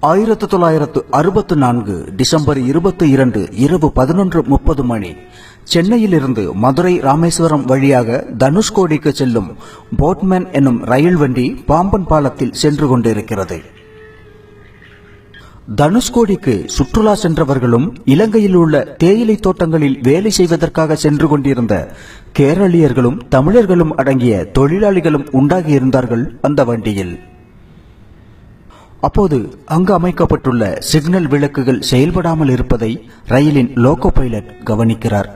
ஆயிரத்து தொள்ளாயிரத்து அறுபத்து நான்கு டிசம்பர் இருபத்தி இரண்டு இரவு பதினொன்று முப்பது மணி சென்னையிலிருந்து மதுரை ராமேஸ்வரம் வழியாக தனுஷ்கோடிக்கு செல்லும் போட்மேன் என்னும் ரயில் வண்டி பாம்பன் பாலத்தில் சென்று கொண்டிருக்கிறது. தனுஷ்கோடிக்கு சுற்றுலா சென்றவர்களும் இலங்கையில் உள்ள தேயிலை தோட்டங்களில் வேலை செய்வதற்காக சென்று கொண்டிருந்த கேரளியர்களும் தமிழர்களும் அடங்கிய தொழிலாளிகளும் உண்டாகியிருந்தார்கள் அந்த வண்டியில். அப்போது அங்கு அமைக்கப்பட்டுள்ள சிக்னல் விளக்குகள் செயல்படாமல் இருப்பதை ரயிலின் லோகோ பைலட் கவனிக்கிறார்.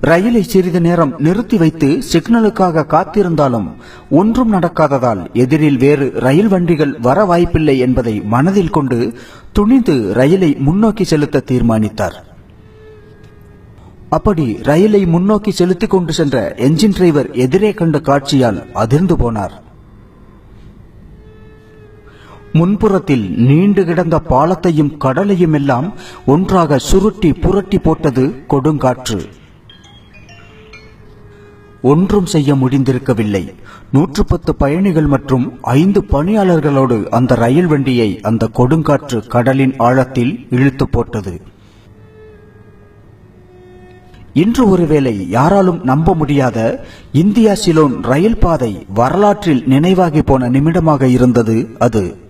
ரயிலை சிறிது நேரம் நிறுத்தி வைத்து சிக்னலுக்காக காத்திருந்தாலும் ஒன்றும் நடக்காததால் எதிரில் வேறு ரயில் வண்டிகள் வர வாய்ப்பில்லை என்பதை மனதில் கொண்டு துணிந்து ரயிலை முன்னோக்கி செலுத்த தீர்மானித்தார். அப்படி ரயிலை முன்னோக்கி செலுத்திக் கொண்டு சென்ற என்ஜின் டிரைவர் எதிரே கண்ட காட்சியால் அதிர்ந்து போனார். முன்புறத்தில் நீண்டு கிடந்த பாலத்தையும் கடலையும் எல்லாம் ஒன்றாக சுருட்டி புரட்டி போட்டது கொடுங்காற்று. ஒன்றும் செய்ய முடிந்திருக்கவில்லை. நூற்று பத்து பயணிகள் மற்றும் ஐந்து பணியாளர்களோடு அந்த ரயில் வண்டியை அந்த கொடுங்காற்று கடலின் ஆழத்தில் இழுத்து போட்டது. இன்று ஒருவேளை யாராலும் நம்ப முடியாத இந்தியா சிலோன் ரயில் பாதை வரலாற்றில் நினைவாகி போன நிமிடமாக இருந்தது அது.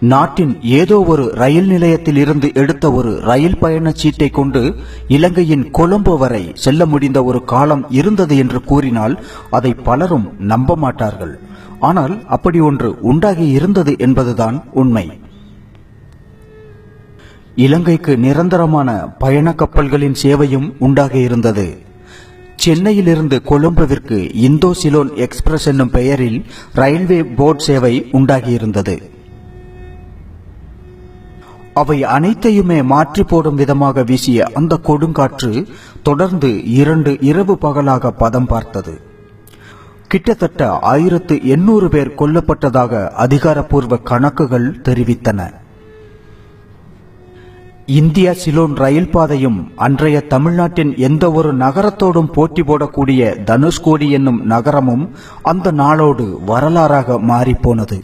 நாட்டின் ஏதோ ஒரு ரயில் நிலையத்தில் இருந்து எடுத்த ஒரு ரயில் பயணச் சீட்டை கொண்டு இலங்கையின் கொழும்பு வரை செல்ல முடிந்த ஒரு காலம் இருந்தது என்று கூறினால் அதை பலரும் நம்ப மாட்டார்கள். ஆனால் அப்படி ஒன்று உண்டாகி இருந்தது என்பதுதான் உண்மை. இலங்கைக்கு நிரந்தரமான பயண கப்பல்களின் சேவையும் உண்டாகி இருந்தது. சென்னையிலிருந்து கொழும்புவிற்கு இந்தோ சிலோன் எக்ஸ்பிரஸ் என்னும் பெயரில் ரயில்வே போர்ட் சேவை உண்டாகியிருந்தது அவை அனைத்தையுமே மாற்றி போடும் விதமாக வீசிய அந்த கொடுங்காற்று தொடர்ந்து இரண்டு இரவு பகலாக பதம் பார்த்தது. கிட்டத்தட்ட ஆயிரத்து எண்ணூறு பேர் கொல்லப்பட்டதாக அதிகாரப்பூர்வ கணக்குகள் தெரிவித்தன. இந்தியா சிலோன் ரயில் பாதையும் அன்றைய தமிழ்நாட்டின் எந்த ஒரு நகரத்தோடும் போட்டி போடக்கூடிய தனுஷ்கோடி என்னும் நகரமும் அந்த நாளோடு வரலாறாக மாறிப்போனது.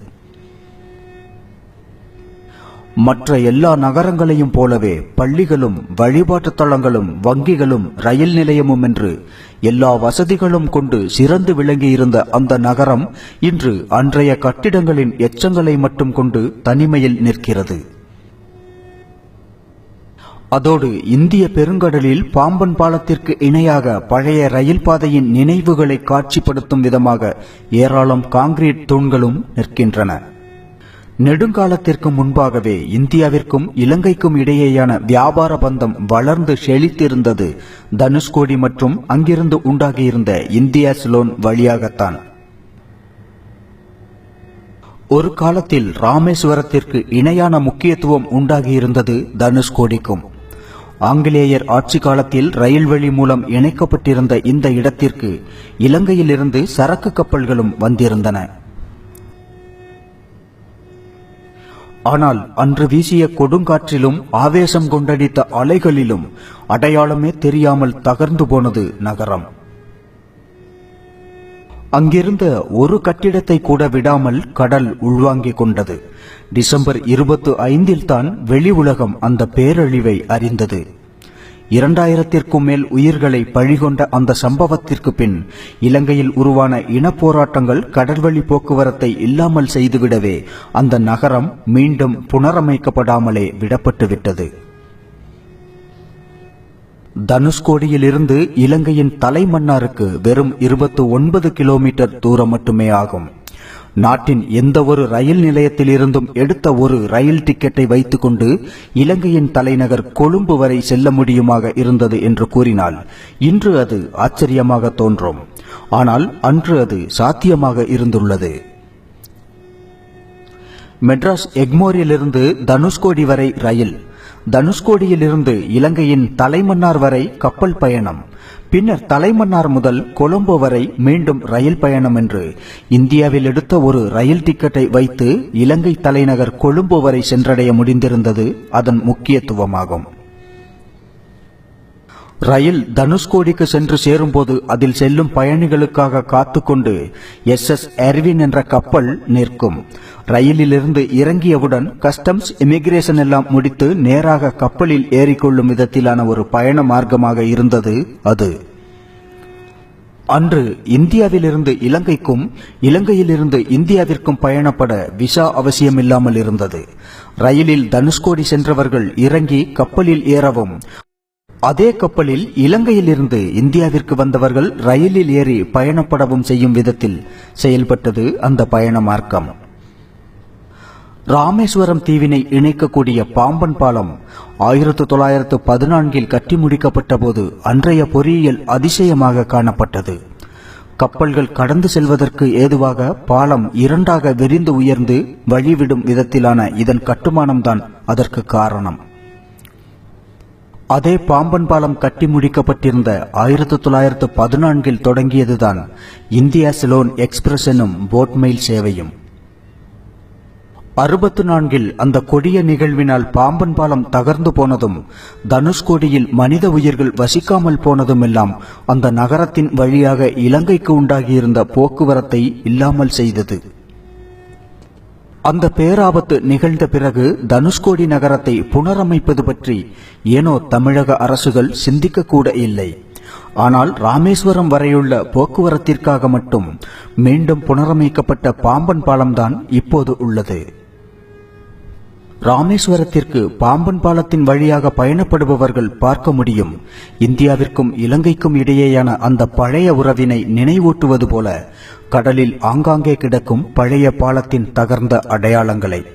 மற்ற எல்லா நகரங்களையும் போலவே பள்ளிகளும் வழிபாட்டுத் தலங்களும் வங்கிகளும் ரயில் நிலையமும் என்று எல்லா வசதிகளும் கொண்டு சிறந்து விளங்கியிருந்த அந்த நகரம் இன்று அன்றைய கட்டிடங்களின் எச்சங்களை மட்டும் கொண்டு தனிமையில் நிற்கிறது. அதோடு இந்திய பெருங்கடலில் பாம்பன் பாலத்திற்கு இணையாக பழைய ரயில் பாதையின் நினைவுகளை காட்சிப்படுத்தும் விதமாக ஏராளம் காங்கிரீட் தூண்களும் நிற்கின்றன. நெடுங்காலத்திற்கு முன்பாகவே இந்தியாவிற்கும் இலங்கைக்கும் இடையேயான வியாபார பந்தம் வளர்ந்து செழித்திருந்தது. தனுஷ்கோடி மற்றும் அங்கிருந்து உண்டாகியிருந்த இந்தியா சிலோன் வழியாகத்தான். ஒரு காலத்தில் ராமேஸ்வரத்திற்கு இணையான முக்கியத்துவம் உண்டாகியிருந்தது தனுஷ்கோடிக்கும். ஆங்கிலேயர் ஆட்சி காலத்தில் ரயில்வழி மூலம் இணைக்கப்பட்டிருந்த இந்த இடத்திற்கு இலங்கையிலிருந்து சரக்கு கப்பல்களும் வந்திருந்தன. ஆனால் அன்று வீசிய கொடுங்காற்றிலும் ஆவேசம் கொண்டடித்த அலைகளிலும் அடையாளமே தெரியாமல் தகர்ந்து போனது நகரம். அங்கிருந்த ஒரு கட்டிடத்தை கூட விடாமல் கடல் உள்வாங்கிக் கொண்டது. டிசம்பர் இருபத்து ஐந்தில் தான் வெளி உலகம் அந்த பேரழிவை அறிந்தது. இரண்டாயிரத்திற்கும் மேல் உயிர்களை பழிகொண்ட அந்த சம்பவத்திற்கு பின் இலங்கையில் உருவான இனப்போராட்டங்கள் கடல்வழி போக்குவரத்தை இல்லாமல் செய்துவிடவே அந்த நகரம் மீண்டும் புனரமைக்கப்படாமலே விடப்பட்டுவிட்டது. தனுஷ்கோடியிலிருந்து இலங்கையின் தலைமன்னாருக்கு வெறும் இருபத்து ஒன்பது கிலோமீட்டர் தூரம் மட்டுமே ஆகும். நாட்டின் எந்த ஒரு ரயில் நிலையத்திலிருந்தும் எடுத்த ஒரு ரயில் டிக்கெட்டை வைத்துக்கொண்டு இலங்கையின் தலைநகர் கொழும்பு வரை செல்ல முடியுமாக இருந்தது என்று கூறினால் இன்று அது ஆச்சரியமாக தோன்றும். ஆனால் அன்று அது சாத்தியமாக இருந்துள்ளது. மெட்ராஸ் எக்மோரிலிருந்து தனுஷ்கோடி வரை ரயில் தனுஷ்கோடியிலிருந்து இலங்கையின் தலைமன்னார் வரை கப்பல் பயணம் பின்னர் தலைமன்னார் முதல் கொழும்பு வரை மீண்டும் ரயில் பயணம் என்று இந்தியாவில் எடுத்த ஒரு ரயில் டிக்கெட்டை வைத்து இலங்கை தலைநகர் கொழும்பு வரை சென்றடைய முடிந்திருந்தது அதன் முக்கியத்துவமாகும். ரயில் தனுஷ்கோடிக்கு சென்று சேரும்போது அதில் செல்லும் பயணிகளுக்காக காத்துக்கொண்டு எஸ் எஸ் எர்வின் என்ற கப்பல் நிற்கும். ரயிலிலிருந்து இறங்கியவுடன் கஸ்டம்ஸ் இமிகிரேஷன் எல்லாம் முடித்து நேராக கப்பலில் ஏறிக்கொள்ளும் விதத்திலான ஒரு பயண மார்க்கமாக இருந்தது அது. அன்று இந்தியாவிலிருந்து இலங்கைக்கும் இலங்கையிலிருந்து இந்தியாவிற்கும் பயணப்பட விசா அவசியமில்லாமல் இருந்தது. ரயிலில் தனுஷ்கோடி சென்றவர்கள் இறங்கி கப்பலில் ஏறவும் அதே கப்பலில் இலங்கையிலிருந்து இந்தியாவிற்கு வந்தவர்கள் ரயிலில் ஏறி பயணப்படவும் செய்யும் விதத்தில் செயல்பட்டது அந்த பயண மார்க்கம். ராமேஸ்வரம் தீவினை இணைக்கக்கூடிய பாம்பன் பாலம் ஆயிரத்து தொள்ளாயிரத்து பதினான்கில் கட்டி முடிக்கப்பட்ட போது அன்றைய பொறியியல் அதிசயமாக காணப்பட்டது. கப்பல்கள் கடந்து செல்வதற்கு ஏதுவாக பாலம் இரண்டாக விரிந்து உயர்ந்து வழிவிடும் விதத்திலான இதன் கட்டுமானம்தான் அதற்கு காரணம். அதே பாம்பன் பாலம் கட்டி முடிக்கப்பட்டிருந்த ஆயிரத்து தொள்ளாயிரத்து பதினான்கில் தொடங்கியதுதான் இந்தியா சிலோன் எக்ஸ்பிரஸ் எனும் போட்மெயில் சேவையும். அறுபத்து நான்கில் அந்த கொடிய நிகழ்வினால் பாம்பன் பாலம் தகர்ந்து போனதும் தனுஷ்கோடியில் மனித உயிர்கள் வசிக்காமல் போனதும் எல்லாம் அந்த நகரத்தின் வழியாக இலங்கைக்கு உண்டாகியிருந்த போக்குவரத்தை இல்லாமல் செய்தது. அந்த பேராபத்து நிகழ்ந்த பிறகு தனுஷ்கோடி நகரத்தை புனரமைப்பது பற்றி ஏனோ தமிழக அரசுகள் சிந்திக்க கூட இல்லை. ஆனால் ராமேஸ்வரம் வரையுள்ள போக்குவரத்திற்காக மட்டும் மீண்டும் புனரமைக்கப்பட்ட பாம்பன் பாலம்தான் இப்போது உள்ளது. ராமேஸ்வரத்திற்கு பாம்பன் பாலத்தின் வழியாக பயணப்படுபவர்கள் பார்க்க முடியும். இந்தியாவிற்கும் இலங்கைக்கும் இடையேயான அந்த பழைய உறவினை நினைவூட்டுவது போல கடலில் ஆங்காங்கே கிடக்கும் பழைய பாலத்தின் தகர்ந்த அடையாளங்களை.